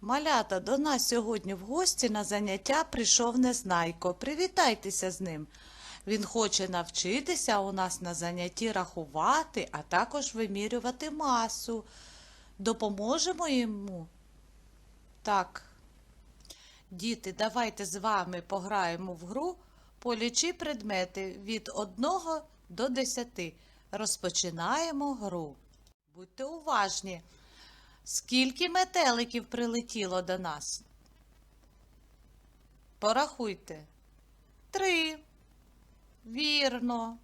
Малята, до нас сьогодні в гості на заняття прийшов Незнайко. Привітайтеся з ним. Він хоче навчитися у нас на занятті рахувати, а також вимірювати масу. Допоможемо йому? Так. Діти, давайте з вами пограємо в гру Полічи предмети від 1 до 10. Розпочинаємо гру. Будьте уважні. Скільки метеликів прилетіло до нас? Порахуйте. Три. Вірно.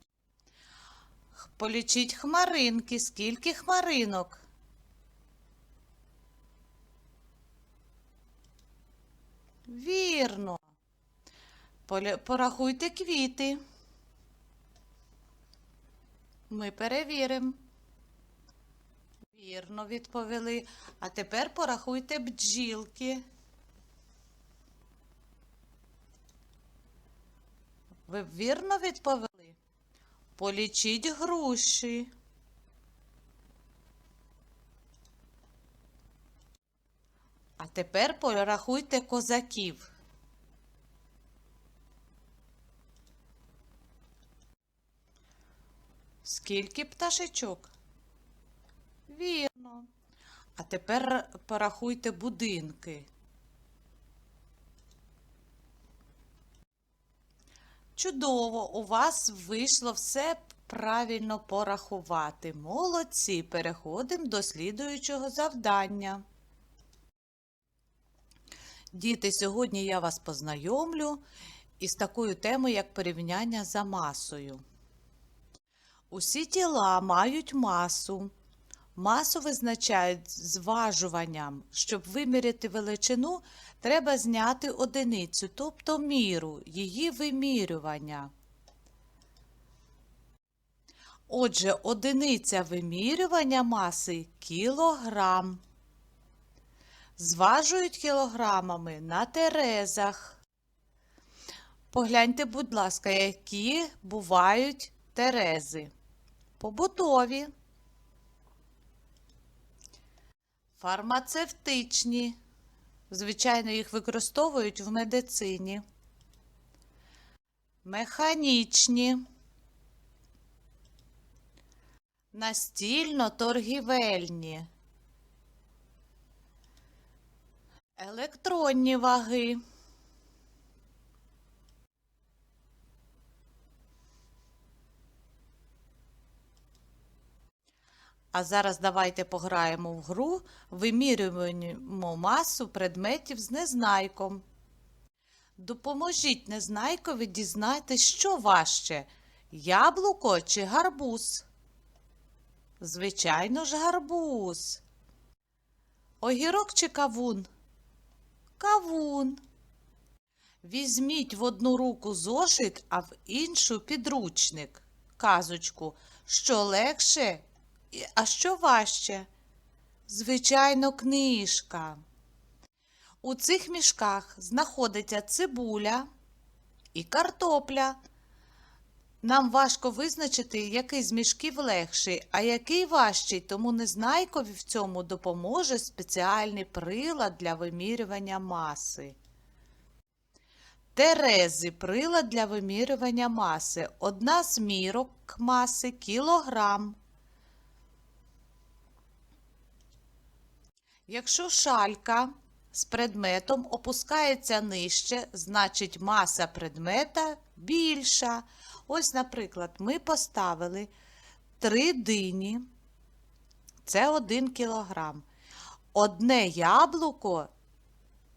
Полічіть хмаринки. Скільки хмаринок? Вірно. Порахуйте квіти. Ми перевіримо. Вірно відповіли. А тепер порахуйте бджілки. Ви вірно відповіли? Полічіть груші. А тепер порахуйте козаків. Скільки пташечок? Вірно. А тепер порахуйте будинки. Чудово, у вас вийшло все правильно порахувати. Молодці. Переходимо до слідуючого завдання. Діти, сьогодні я вас познайомлю із такою темою, як порівняння за масою. Усі тіла мають масу. Масу визначають зважуванням. Щоб виміряти величину, треба зняти одиницю, тобто міру, її вимірювання. Отже, одиниця вимірювання маси кілограм. Зважують кілограмами на терезах. Погляньте, будь ласка, які бувають терези. Побутові, фармацевтичні. Звичайно, їх використовують в медицині. Механічні. Настільно-торгівельні. Електронні ваги. А зараз давайте пограємо в гру, вимірюємо масу предметів з незнайком. Допоможіть незнайкові дізнатись, що важче яблуко чи гарбуз? Звичайно ж, гарбуз. Огірок чи кавун? Кавун. Візьміть в одну руку зошит, а в іншу підручник. Казочку, що легше, а що важче? Звичайно, книжка. У цих мішках знаходиться цибуля і картопля. Нам важко визначити, який з мішків легший, а який важчий, тому незнайкові в цьому допоможе спеціальний прилад для вимірювання маси. Терези прилад для вимірювання маси. Одна з мірок маси кілограм. Якщо шалька з предметом опускається нижче, значить маса предмета більша. Ось, наприклад, ми поставили три дині, це 1 кілограм. Одне яблуко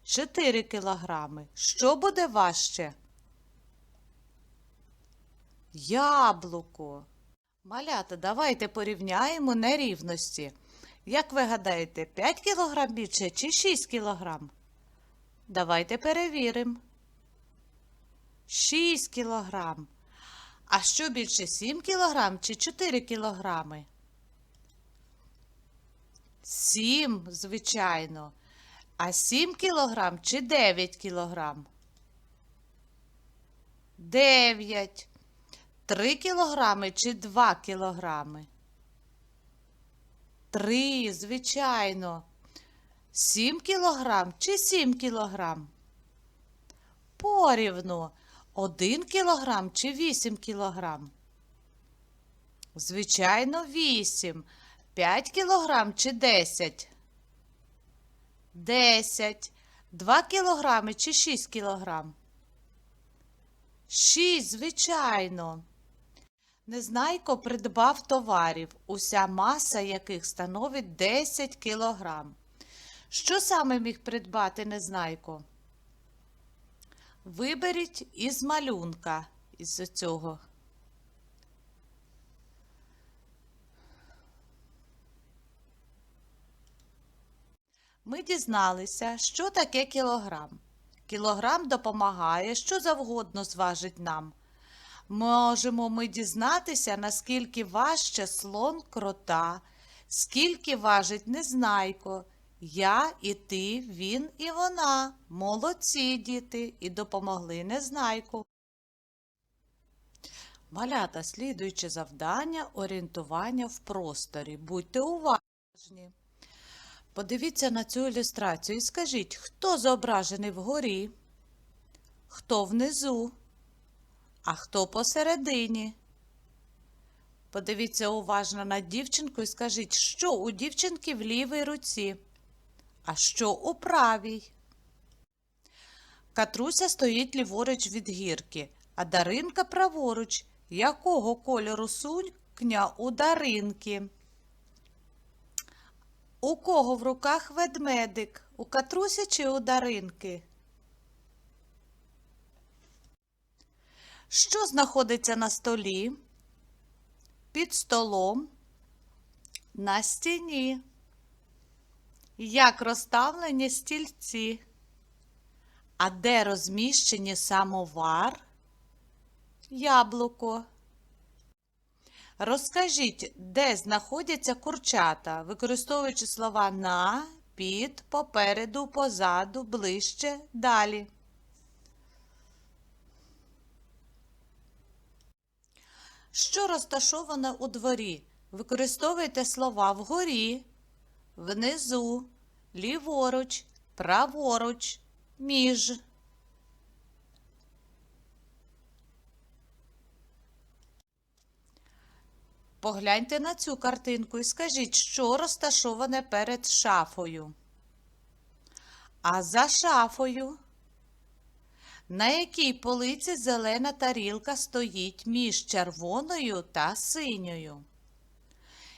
4 кілограми. Що буде важче? Яблуко. Малята, давайте порівняємо нерівності. Як ви гадаєте, 5 кілограм більше чи 6 кілограм? Давайте перевіримо. 6 кілограм. А що більше 7 кілограм чи 4 кілограми? 7, звичайно. А 7 кілограм чи 9 кілограм? 9. 3 кілограми чи 2 кілограми? Три, звичайно. 7 кілограм чи 7 кілограм? Порівну. 1 кілограм чи 8 кілограм? Звичайно, 8. 5 кілограм чи 10? 10. 2 кілограми чи 6 кілограм? 6, звичайно. Незнайко придбав товарів, уся маса яких становить 10 кілограм. Що саме міг придбати Незнайко? Виберіть із малюнка із цього. Ми дізналися, що таке кілограм. Кілограм допомагає, що завгодно зважить нам. Можемо ми дізнатися, наскільки важче слон крота, скільки важить незнайко. Я і ти, він і вона. Молодці діти, і допомогли незнайку. Малята, слідуючи завдання, орієнтування в просторі. Будьте уважні. Подивіться на цю ілюстрацію і скажіть, хто зображений вгорі, хто внизу, а хто посередині. Подивіться уважно на дівчинку і скажіть, що у дівчинки в лівій руці, а що у правій. Катруся стоїть ліворуч від гірки, а Даринка праворуч. Якого кольору сукня у Даринки? У кого в руках ведмедик? У Катрусі чи у Даринки? Що знаходиться на столі? Під столом? На стіні? Як розставлені стільці? А де розміщені самовар? Яблуко. Розкажіть, де знаходяться курчата, використовуючи слова на, під, попереду, позаду, ближче, далі. Що розташоване у дворі? Використовуйте слова вгорі, внизу, ліворуч, праворуч, між. Погляньте на цю картинку і скажіть, що розташоване перед шафою. А за шафою, на якій полиці зелена тарілка стоїть між червоною та синьою?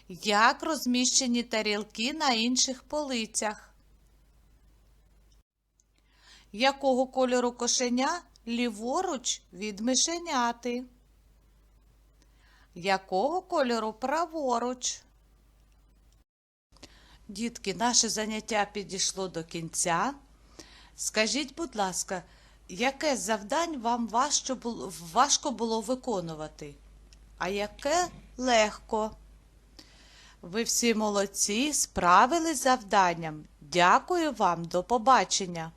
Як розміщені тарілки на інших полицях? Якого кольору кошеня ліворуч від мишеняти? Якого кольору праворуч? Дітки, наше заняття підійшло до кінця. Скажіть, будь ласка, яке завдань вам важко було, важко було виконувати? А яке легко? Ви всі молодці, справились завданням. Дякую вам, до побачення!